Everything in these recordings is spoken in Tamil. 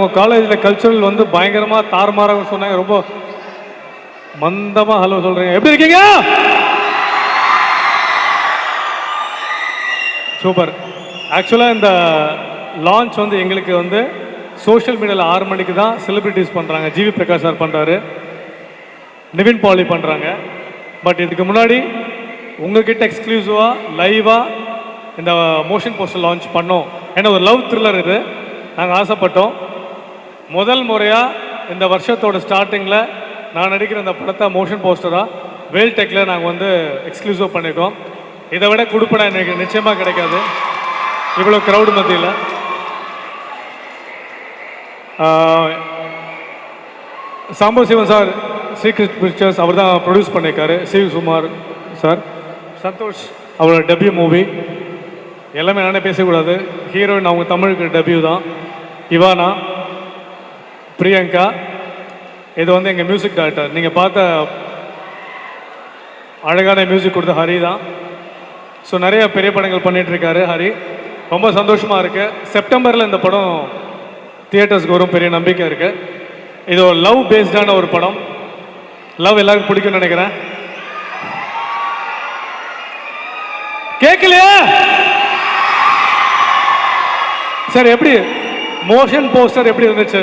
உங்கள் காலேஜில் கல்ச்சுரல் வந்து பயங்கரமாக தாறுமாறாக சொன்னாங்க. ரொம்ப மந்தமாக ஹலோ சொல்கிறீங்க எப்படி இருக்கீங்க? சூப்பர் ஆக்சுவலாக இந்த லான்ச் வந்து எங்களுக்கு வந்து சோஷியல் மீடியாவில் ஆறு மணிக்கு தான் செலிப்ரிட்டிஸ் பண்ணுறாங்க ஜிவி பிரகாஷ் சார் பண்ணுறாரு நிவின் பாலி பண்ணுறாங்க பட் இதுக்கு முன்னாடி உங்ககிட்ட எக்ஸ்க்ளூசிவாக லைவாக இந்த மோஷன் போஸ்டர் லான்ச் பண்ணோம். ஏன்னா ஒரு லவ் த்ரில்லர் இது. நாங்கள் ஆசைப்பட்டோம். முதல் முறையாக இந்த வருஷத்தோட ஸ்டார்டிங்கில் நான் நடிக்கிற இந்த படத்தை மோஷன் போஸ்டராக வேல் டெக்கில் நாங்கள் வந்து எக்ஸ்க்ளூசிவ் பண்ணியிருக்கோம் இதை விட கொடுப்படா எனக்கு நிச்சயமாக கிடைக்காது. இவ்வளோ க்ரௌடு மத்தியில். Sambu Sivan sir Secret Pictures அவர் தான் ப்ரொடியூஸ் பண்ணியிருக்காரு சிவகுமார் சார் சந்தோஷ் அவரோட டெபியூ மூவி எல்லாமே நானே பேசக்கூடாது. ஹீரோயின் அவங்க தமிழுக்கு டெபியூ தான். இவானா பிரியங்கா இது வந்து எங்கள் மியூசிக் டைரக்டர் நீங்கள் பார்த்த அழகான மியூசிக் கொடுத்த ஹரி தான். ஸோ நிறைய பெரிய படங்கள் பண்ணிகிட்ருக்காரு ஹரி. ரொம்ப சந்தோஷமாக இருக்குது செப்டம்பரில் இந்த படம் தியேட்டர்ஸ்க்கு வரும். பெரிய நம்பிக்கை இருக்குது இது ஒரு லவ் பேஸ்டான ஒரு படம். லவ் எல்லாருக்கும் பிடிக்கும்னு நினைக்கிறேன். கேட்கலையா சரி எப்படி? மோஷன் போஸ்டர் எப்படி இருந்துச்சு?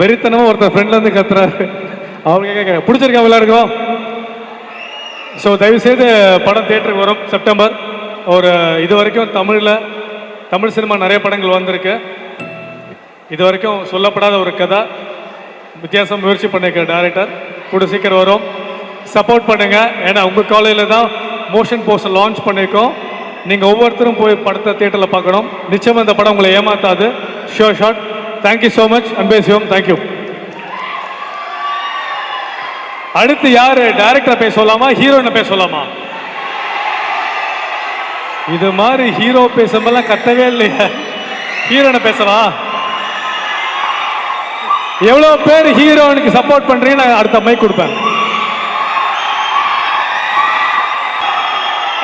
வெறித்தனமாக ஒருத்தர் ஃப்ரெண்ட்ல இருந்து கத்துறாரு. அவங்க கேட்க பிடிச்சிருக்கா எல்லாருக்கும் ஸோ தயவுசெய்து படம் தேட்டருக்கு வரும் செப்டம்பர் ஒரு இது வரைக்கும் தமிழில் தமிழ் சினிமா நிறைய படங்கள் வந்திருக்கு. இது வரைக்கும் சொல்லப்படாத ஒரு கதை. வித்தியாசம் முயற்சி பண்ணிருக்க டேரக்டர் கூட சீக்கிரம் வரும். சப்போர்ட் பண்ணுங்க. ஏன்னா உங்கள் காலையில் தான் மோஷன் போஸ்டர் லான்ச் பண்ணியிருக்கோம். நீங்கள் ஒவ்வொருத்தரும் போய் படத்தை தேட்டரில் பார்க்கணும். நிச்சயம் இந்த படம் உங்களை ஏமாத்தாது. Show shot thank you so much Anbe Sivam thank you அடுத்து யார்? டைரக்டரை பேச சொல்லலாமா ஹீரோயினை பேச சொல்லாமா? இது மாதிரி ஹீரோ பேசும்போதெல்லாம் கத்தவே இல்லையா. ஹீரோனை பேசலாம் எவ்வளோ பேர் ஹீரோனுக்கு சப்போர்ட் பண்ணுறீங்க நான் அடுத்த மைக் கொடுப்பேன்.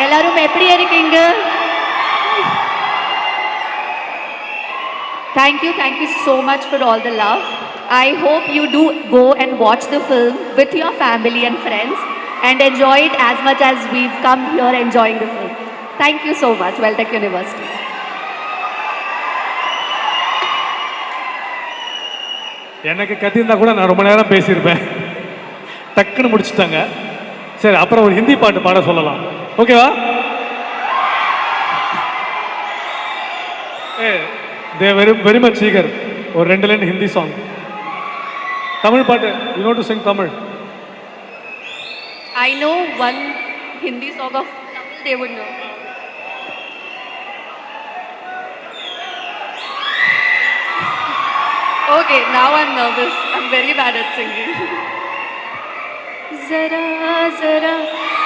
எல்லாரும் எப்படி இருக்கீங்க? Thank you, thank you so much for all the love. I hope you do go and watch the film with your family and friends and enjoy it as much as we've come here enjoying the film. Thank you so much, Weltech University. எனக்கு கத்தியிருந்தா கூட நான் ரொம்ப நேரம் பேசியிருப்பேன் டக்குன்னு முடிச்சுட்டாங்க சரி அப்புறம் ஒரு ஹிந்தி பாட்டு பாட சொல்லலாம் ஓகேவா ஏ தே வெரி வெரி மச் சீகர் ஒரு ரெண்டு லைன் ஹிந்தி சாங் தமிழ் பாட்டு you know to sing Tamil I know one Hindi song of Tamil they would know. Okay, now I'm nervous. I'm very bad at singing. जरा जरा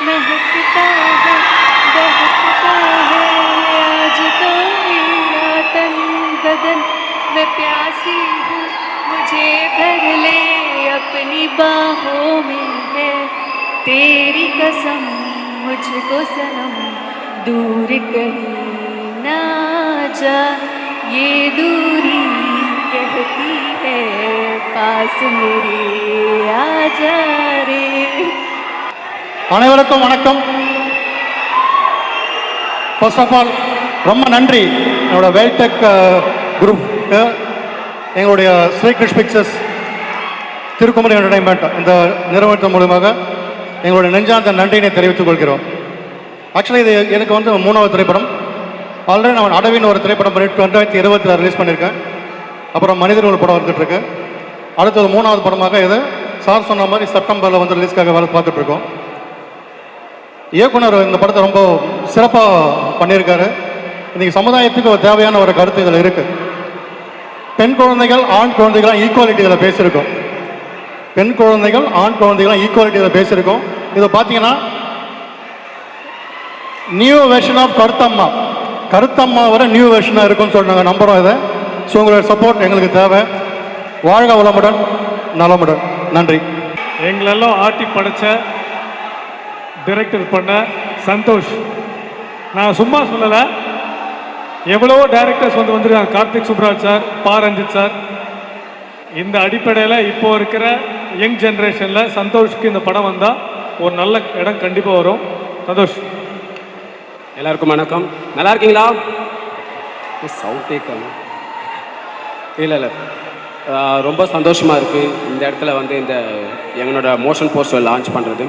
महकता है बहकता है बदन मैं प्यासी हूँ मुझे भर ले अपनी बाहों में है तेरी कसम मुझको सनम दूर कहीं ना जा ये दूरी कहती है पास मेरे आ जा रे அனைவருக்கும் வணக்கம் ஃபர்ஸ்ட் ஆஃப் ஆல் ரொம்ப நன்றி என்னோட வேல்டெக் குரு எங்களுடைய ஸ்ரீகிருஷ் பிக்சர்ஸ் திருக்குமரி என்டர்டைன்மெண்ட் இந்த நிறுவனத்தின் மூலமாக எங்களுடைய நெஞ்சார்ந்த நன்றியினை தெரிவித்துக் கொள்கிறோம். ஆக்சுவலி இது எனக்கு வந்து மூணாவது திரைப்படம். ஆல்ரெடி நான் அடவின் ஒரு திரைப்படம் பண்ணிட்டு ரெண்டாயிரத்தி இருபத்தில் ரிலீஸ் பண்ணியிருக்கேன். அப்புறம் மனிதர் ஒரு படம் வந்துட்டுருக்கு அடுத்தது மூணாவது படமாக இது சார் சொன்ன மாதிரி செப்டம்பரில் வந்து ரிலீஸ்க்காக வேலை பார்த்துட்ருக்கோம் இயக்குனர் இந்த படத்தை ரொம்ப சிறப்பாக பண்ணியிருக்காரு. இன்றைக்கி சமுதாயத்துக்கு ஒரு தேவையான ஒரு கருத்து இதில் இருக்குது பெண் குழந்தைகள் ஆண் குழந்தைகளாம் ஈக்குவாலிட்டி இதில் பேசியிருக்கோம். பெண் குழந்தைகள் ஆண் குழந்தைகளாம் ஈக்குவாலிட்டி இதில் பேசியிருக்கோம். இதை பார்த்தீங்கன்னா new version of Karuthamma. Karuthamma வர நியூ வெர்ஷனாக இருக்கும்னு சொல்லி நாங்கள் நம்புகிறோம் இதை. ஸோ உங்களோட சப்போர்ட் எங்களுக்கு தேவை. வாழ்க வளமுடன் நலமுடன். நன்றி. எங்களெல்லாம் ஆட்டி படைச்ச டிரெக்டர் பண்ண சந்தோஷ். நான் சும்மா சொல்லலை எவ்வளவோ டைரக்டர்ஸ் வந்து வந்திருக்காங்க. கார்த்திக் சுப்ராஜ் சார் பா ரஞ்சித் சார். இந்த அடிப்படையில் இப்போ இருக்கிற யங் ஜென்ரேஷனில் சந்தோஷ்க்கு இந்த படம் வந்தால் ஒரு நல்ல இடம் கண்டிப்பாக வரும். சந்தோஷ். எல்லாருக்கும் வணக்கம். நல்லா இருக்கீங்களா? சவுத்தே கம் இல்லை இல்லை. ரொம்ப சந்தோஷமாக இருக்குது இந்த இடத்துல வந்து இந்த எங்களோட மோஷன் போஸ்டர் லான்ச் பண்ணுறது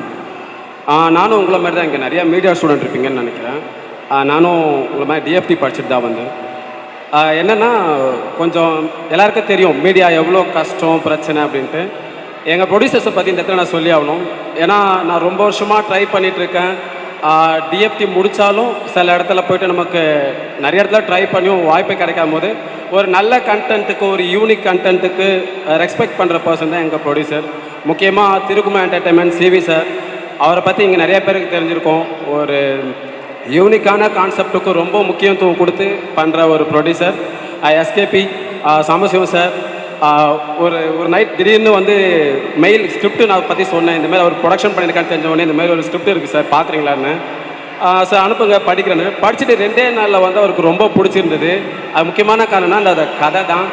நானும் உங்களை மாதிரி தான் இங்கே நிறையா மீடியா ஸ்டூடெண்ட் இருப்பீங்கன்னு நினைக்கிறேன். நானும் உங்களை மாதிரி டிஎஃப்டி படிச்சுட்டு தான் வந்தேன். என்னென்னா கொஞ்சம் எல்லாருக்கும் தெரியும் மீடியா எவ்வளோ கஷ்டம் பிரச்சனை அப்படின்ட்டு. எங்கள் ப்ரொடியூசர்ஸை பற்றி இந்த இடத்துல நான் சொல்லி ஆகணும். ஏன்னா நான் ரொம்ப வருஷமாக ட்ரை பண்ணிகிட்ருக்கேன் டிஎஃப்டி முடித்தாலும் சில இடத்துல போயிட்டு நமக்கு நிறைய இடத்துல ட்ரை பண்ணியும் வாய்ப்பு கிடைக்காம போது ஒரு நல்ல கண்டென்ட்டுக்கு ஒரு யூனிக் கண்டென்ட்டுக்கு ரெஸ்பெக்ட் பண்ணுற பர்சன் தான் எங்கள் ப்ரொடியூசர் முக்கியமாக திருக்குமா என்டர்டைன்மெண்ட் சிவி சார் அவரை பற்றி இங்கே நிறைய பேருக்கு தெரிஞ்சிருக்கோம். ஒரு யூனிக்கான கான்செப்டுக்கு ரொம்ப முக்கியத்துவம் கொடுத்து பண்ணுற ஒரு ப்ரொடியூசர் எஸ்கேபி சாம்பசிவம் சார் ஒரு ஒரு நைட் திடீர்னு வந்து மெயில் ஸ்கிரிப்ட் நான் பற்றி சொன்னேன். இந்த மாதிரி அவர் ப்ரொடக்ஷன் பண்ணியிருக்கான்னு தெரிஞ்ச உடனே இந்த மாதிரி ஒரு ஸ்கிரிப்ட் இருக்குது சார் பார்க்குறீங்களான்னு சார் அனுப்புங்க படிக்கிறேன்னு. படிச்சுட்டு ரெண்டே நாளில் வந்து அவருக்கு ரொம்ப பிடிச்சிருந்தது. அது முக்கியமான காரணம்னா அந்த கதை தான்.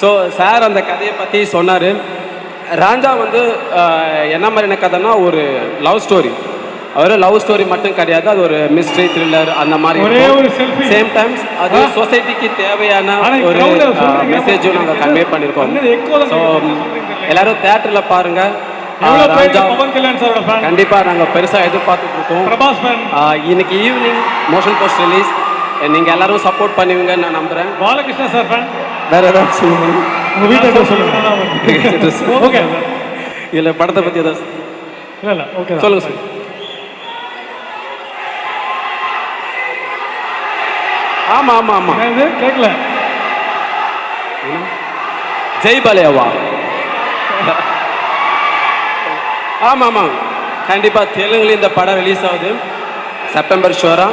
ஸோ சார் அந்த கதையை பற்றி சொன்னார். ராஜா வந்து என்ன மாதிரியான கதைன்னா ஒரு லவ் ஸ்டோரி அவர் லவ் ஸ்டோரி மட்டும் கிடையாது அது ஒரு மிஸ்ட்ரி த்ரில்லர் அந்த மாதிரி ஒரே ஒரு. சேம் டைம்ஸ் அது சொசைட்டிக்கு தேவையான ஒரு மெசேஜும் நாங்கள் கன்வே பண்ணியிருக்கோம் ஸோ. எல்லாரும் தேட்டரில் பாருங்க. ஆஹ், எவ்வளோ பேருக்கு ராஜா பவன் கல்யாண் சாரோட ஃபேன் கண்டிப்பாக நாங்கள் பெருசாக எதிர்பார்த்துட்டு இருக்கோம். இன்னைக்கு ஈவினிங் மோஷன் போஸ்ட் ரிலீஸ் நீங்கள் எல்லாரும் சப்போர்ட் பண்ணுவீங்கன்னு நான் நம்புகிறேன் பாலகிருஷ்ணா சார் ஃபேன் வேற ஏதாவது சொல்லுங்க. உங்கள் வீட்டை அட்ரஸ் சொல்லுங்க. ஓகே இல்லை படத்தை பற்றி ஏதாவது இல்லை இல்லை. ஓகே சொல்லுங்க சார் ஆமா ஆமா ஆமா. இது கேட்கல ஜெய் பாலையாவா ஆமா ஆமா. கண்டிப்பா தெலுங்குல இந்த படம் ரிலீஸ் ஆகுது. செப்டம்பர் ஷோரா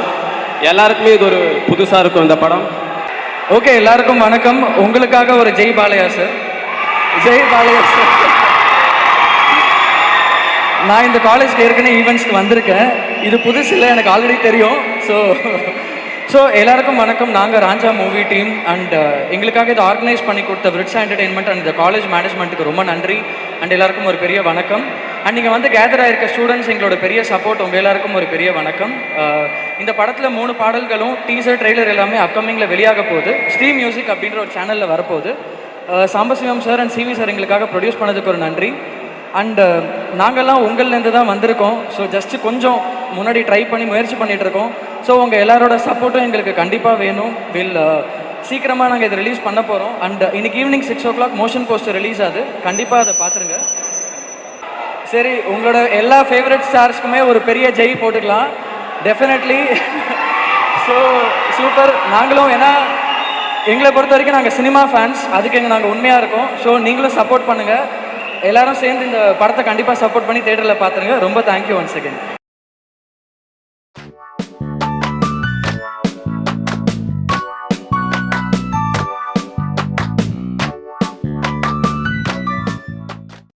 எல்லாருக்குமே இது ஒரு புதுசா இருக்கும் இந்த படம். ஓகே எல்லாருக்கும் வணக்கம். உங்களுக்காக ஒரு ஜெய் பாலையா சார் ஜெய் பாலையா சார் நான் இந்த காலேஜ்க்கு ஏற்கனவே ஈவெண்ட்ஸ்க்கு வந்திருக்கேன். இது புதுசு இல்லை எனக்கு ஆல்ரெடி தெரியும். ஸோ ஸோ எல்லாருக்கும் வணக்கம். நாங்கள் Raja movie team and uh, எங்களுக்காக இதை ஆர்கனைஸ் பண்ணி கொடுத்த விரிட்ஸ் என்டர்டெயின்மெண்ட் அண்ட் இந்த காலேஜ் மேனேஜ்மெண்ட்டுக்கு ரொம்ப நன்றி. அண்ட் எல்லாருக்கும் ஒரு பெரிய வணக்கம். அண்ட் நீங்கள் வந்து கேதர் ஆகிருக்க ஸ்டூடெண்ட்ஸ் எங்களோட பெரிய சப்போர்ட் உங்கள் எல்லாருக்கும் ஒரு பெரிய வணக்கம். Uh, இந்த படத்தில் மூணு பாடல்களும் டீசர் ட்ரெய்லர் எல்லாமே அப்கமிங்கில் வெளியாக போகுது. ஸ்ரீ மியூசிக் அப்படின்ற ஒரு சேனலில் வரப்போகுது. Uh, Sambasivam sir and CV sir எங்களுக்காக ப்ரொடியூஸ் பண்ணதுக்கு ஒரு நன்றி. அண்டு நாங்கள்லாம் உங்கள்லேருந்து தான் வந்திருக்கோம். ஸோ ஜஸ்ட் கொஞ்சம் முன்னாடி ட்ரை பண்ணி முயற்சி பண்ணிகிட்ருக்கோம் இருக்கோம். ஸோ உங்கள் எல்லாரோட சப்போர்ட்டும் எங்களுக்கு கண்டிப்பாக வேணும். வில் uh, சீக்கிரமாக நாங்கள் இதை ரிலீஸ் பண்ண போகிறோம் அண்ட் uh, இன்னைக்கு evening six o'clock motion poster release ஆகுது. கண்டிப்பாக அதை பார்த்துருங்க சரி உங்களோட எல்லா ஃபேவரட் ஸ்டார்ஸ்க்குமே ஒரு பெரிய ஜெய் போட்டுக்கலாம். டெஃபினெட்லி ஸோ சூப்பர் நாங்களும் ஏன்னா எங்களை பொறுத்த வரைக்கும் நாங்கள் சினிமா ஃபேன்ஸ் அதுக்கு எங்கள் நாங்கள் உண்மையாக இருக்கோம். ஸோ நீங்களும் சப்போர்ட் பண்ணுங்கள் எல்லாரும் சேர்ந்து இந்த படத்தை கண்டிப்பாக சப்போர்ட் பண்ணி தேட்டரில் பார்த்துருங்க ரொம்ப தேங்க்யூ ஒன்ஸ் செகண்ட்